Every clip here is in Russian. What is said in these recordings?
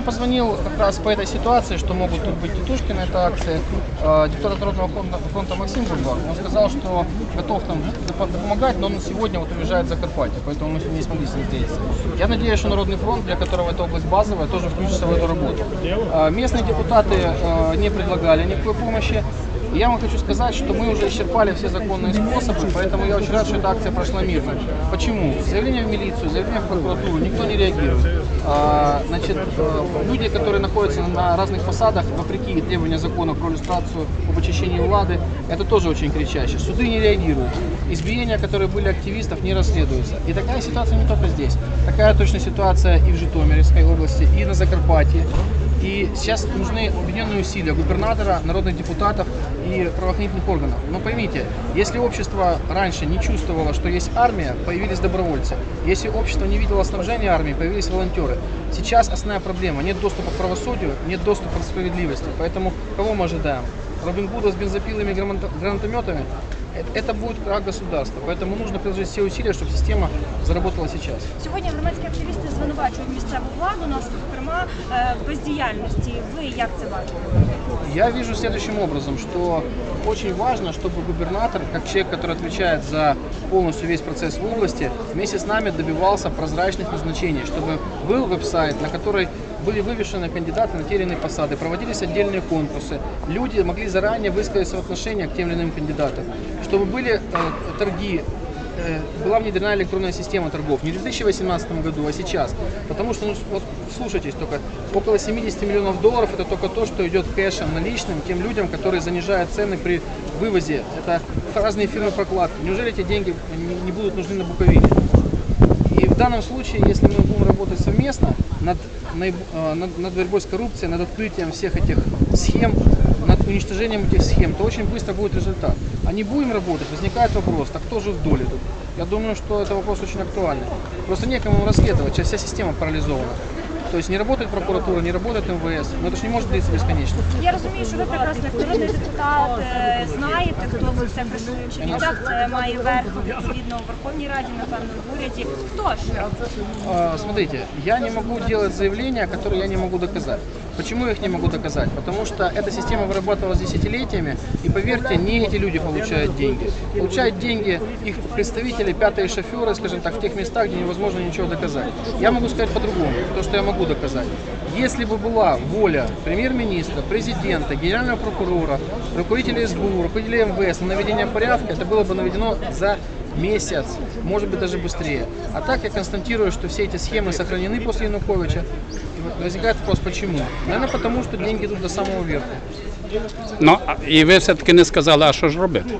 мне позвонил как раз по этой ситуации, что могут тут быть тетушки на этой акции. Э, Депутат Народного фронта, фронта Максим Бульбар. Он сказал, что готов доп- помогать, но он сегодня вот уезжает в Закарпатье, поэтому мы не смогли с ним встретиться. Я надеюсь, что Народный фронт, для которого эта область базовая, тоже включится в эту работу. Э, Местные депутаты э, не предлагали никакой помощи. И Я вам хочу сказать, что мы уже исчерпали все законные способы, поэтому я очень рад, что эта акция прошла мирно. Почему? Заявление в милицию, заявление в прокуратуру, никто не реагирует. А, значит, э, люди, которые находятся на разных посадах, вопреки требованиям закона про иллюстрацию об очищении влады, это тоже очень кричаще. Суды не реагируют. Избиения, которые были активистов, не расследуются. И такая ситуация не только здесь. Такая точно ситуация и в Житомирской области, и на Закарпатье. И сейчас нужны объединенные усилия губернатора, народных депутатов и правоохранительных органов. Но поймите, если общество раньше не чувствовало, что есть армия, появились добровольцы. Если общество не видело снабжения армии, появились волонтеры. Сейчас основная проблема. Нет доступа к правосудию, нет доступа к справедливости. Поэтому кого мы ожидаем? Робин Гуда с бензопилами и гранато- гранатометами? Э- Это будет крах государства. Поэтому нужно приложить все усилия, чтобы система заработала сейчас. Сьогодні громадські активісти звинувачують місцеву владу, нас зокрема е, в бездіяльності. Ви як це бачите? Я вижу следующим образом, что очень важно, чтобы губернатор, как человек, который отвечает за полностью весь процесс в области, вместе с нами добивался прозрачных назначений, чтобы был веб-сайт, на который были вывешены кандидаты на те или иные посады, проводились отдельные конкурсы, люди могли заранее высказать свое отношение к тем или иным кандидатам, чтобы были э, торги, э, была внедрена электронная система торгов не в 2018 году, а сейчас. Потому что, ну, вот слушайтесь только, около 70 миллионов долларов это только то, что идет кэшем наличным тем людям, которые занижают цены при вывозе. Это разные фирмы прокладки. Неужели эти деньги не- будут нужны на Буковине? И в данном случае, если мы будем работать совместно над, э, над, над борьбой с коррупцией, над открытием всех этих схем, над уничтожением этих схем, то очень быстро будет результат. А не будем работать, возникает вопрос, так кто же в доле тут? Я думаю, что это вопрос очень актуальный. Просто некому расследовать, вся система парализована. То есть не работает прокуратура, не работает МВС. Но это же не может длиться бесконечно. Я розумію, що ви прекрасно як народний депутат е, знаєте, хто це все присуджує. Так, це має верх відповідно у Верховній Раді, напевно, в уряді. Хто ж? А, Смотрите, я не могу делать заявления, которые я не могу доказать. Почему я их не могу доказать? Потому что эта система вырабатывалась десятилетиями, и поверьте, не эти люди получают деньги. Получают деньги их представители, пятые шоферы, скажем так, в тех местах, где невозможно ничего доказать. Я могу сказать по-другому, то, что я могу доказать. Если бы была воля премьер-министра, президента, генерального прокурора, руководителя СБУ, руководителя МВС на наведение порядка, это было бы наведено за месяц, может быть даже быстрее. А так я констатирую, что все эти схемы сохранены после Януковича. Возникает вопрос, почему? Наверное, потому что деньги идут до самого верха. Ну а- і ви все-таки не сказали, а що ж робити?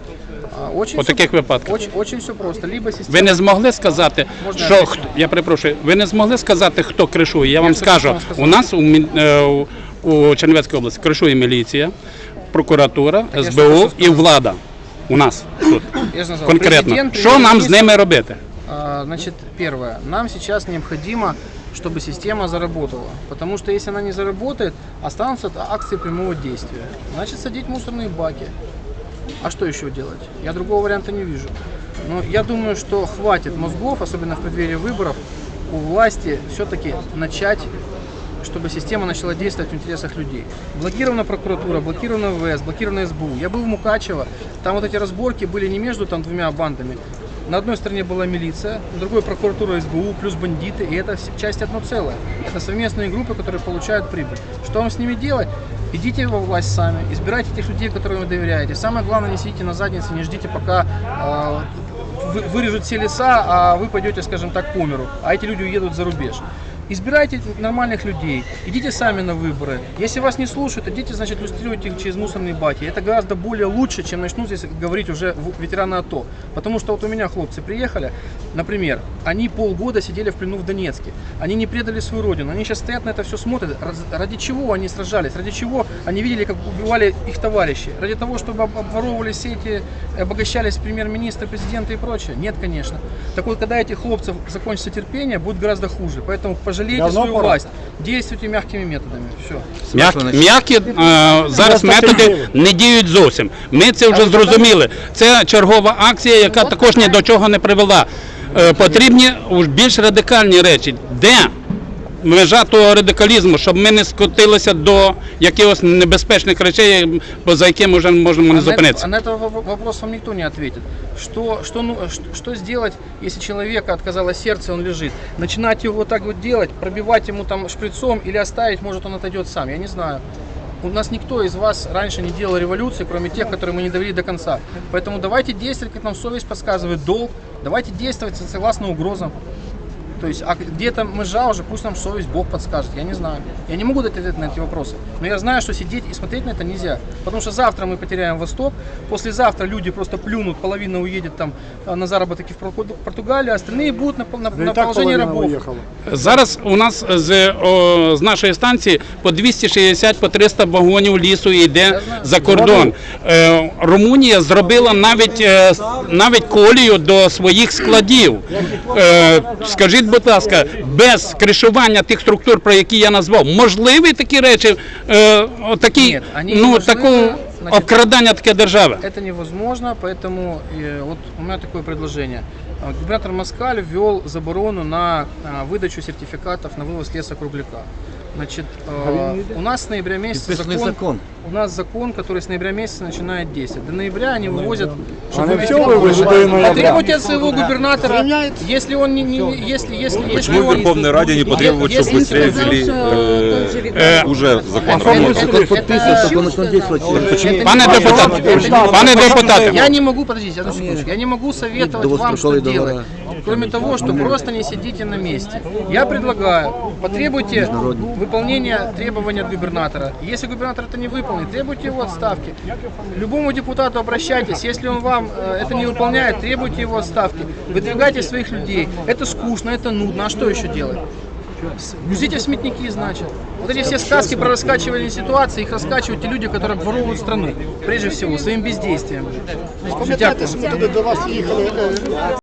А, Очень У всё- таких випадках? Очень, очень все просто. Либо система... Ви не змогли сказати, Можна що я хто я перепрошую, ви не змогли сказати, хто кришує. Я вам скажу, сказав. у нас у, е, у- у Чернівецькій області кришує міліція, прокуратура, я ж СБУ тільки і влада. У нас тут Я же назвал. конкретно. Президент, Що нам з премьер-министр, ними робити? А, Значит, первое. Нам сейчас необходимо, чтобы система заработала. Потому что если она не заработает, останутся акции прямого действия. Значит, садить мусорные баки. А что еще делать? Я другого варианта не вижу. Но я думаю, что хватит мозгов, особенно в преддверии выборов, у власти все-таки начать чтобы система начала действовать в интересах людей. Блокирована прокуратура, блокирована ВВС, блокирована СБУ. Я был в Мукачево, там вот эти разборки были не между там двумя бандами. На одной стороне была милиция, на другой прокуратура СБУ, плюс бандиты, и это часть одно целое. Это совместные группы, которые получают прибыль. Что вам с ними делать? Идите во власть сами, избирайте тех людей, которым вы доверяете. Самое главное, не сидите на заднице, не ждите, пока э, вы- вырежут все леса, а вы пойдете, скажем так, по миру, а эти люди уедут за рубеж. Избирайте нормальных людей, идите сами на выборы. Если вас не слушают, идите, значит, иллюстрируйте их через мусорные баки. Это гораздо более лучше, чем начнут здесь говорить уже ветераны АТО. Потому что вот у меня хлопцы приехали, например, они полгода сидели в плену в Донецке. Они не предали свою родину. Они сейчас стоят на это все смотрят. Ради чего они сражались? Ради чего они видели, как убивали их товарищи? Ради того, чтобы об- обворовывали все эти, обогащались премьер-министры, президенты и прочее? Нет, конечно. Так вот, когда этих хлопцев закончится терпение, будет гораздо хуже. Поэтому пожалейте Давно свою пора. власть. Дійствуйте м'якими методами. Все. М'які, м'які е, зараз методи не діють зовсім. Ми це вже зрозуміли. Це чергова акція, яка також ні до чого не привела. Е, Потрібні уж більш радикальні речі. Де межа того радикалізму, щоб ми не скотилися до якихось небезпечних речей, за якими вже можемо не А зупинитися. а на воп- вопрос вам никто не ответит. Что, что, ну, что, что сделать, если человека отказало сердце, он лежит? Начинать его вот так вот делать, пробивать ему там шприцом или оставить, может он отойдет сам, я не знаю. У нас никто из вас раньше не делал революции, кроме тех, которые мы не довели до конца. Поэтому давайте действовать, как нам совесть подсказывает, долг. Давайте действовать согласно угрозам. То есть, а где-то межа уже, пусть нам совесть Бог подскажет, я не знаю. Я не могу дать ответ на эти вопросы. Но я знаю, что сидеть и смотреть на это нельзя. Потому что завтра мы потеряем Восток, послезавтра люди просто плюнут, половина уедет там а, на заработки в Порту- Португалию, а остальные будут на, пол- на, Да на и так положение половина рабов. уехала. Зараз у нас з, о, з нашої станції по 260 по 300 вагонів лісу йде за кордон. Е, Румунія зробила навіть е, с- навіть колію до своїх складів. Е, скажіть, будь ласка, без кришування тих структур, про які я назвав, можливі такі речі, е, о, такі, Ні, вони ну можливі, такого значить- обкрадання таке держави? Это невозможно, поэтому э, вот у меня такое предложение. А, Губернатор Москаль ввел заборону на а, выдачу сертификатов на вывоз леса кругляка. Значит, э, у нас с ноября месяца закон, закон. у нас закон, который с ноября месяца начинает действовать. До ноября они вывозят, чтобы Они все вывозят до ноября. Потребуйте от своего губернатора, если он не, не- если, если, если Почему в он- Верховной Раде не потребовать, чтобы быстрее ввели э, уже закон чтобы он начал действовать. это Пане не- депутат, пане депутате, Я не могу, подождите, одну секундочку, я не могу советовать вам, что делать, кроме того, что просто не сидите на месте. Я предлагаю, потребуйте выполнения требований от губернатора. Если губернатор это не выполнит, требуйте его отставки. Любому депутату обращайтесь, если он вам э, это не выполняет, требуйте его отставки. Выдвигайте своих людей. Это скучно, это нудно, а что еще делать? Грузите в сметники, значит. Вот эти все сказки про раскачивание ситуации, их раскачивают те люди, которые обворовывают страну. Прежде всего, своим бездействием. Пам'ятаєте,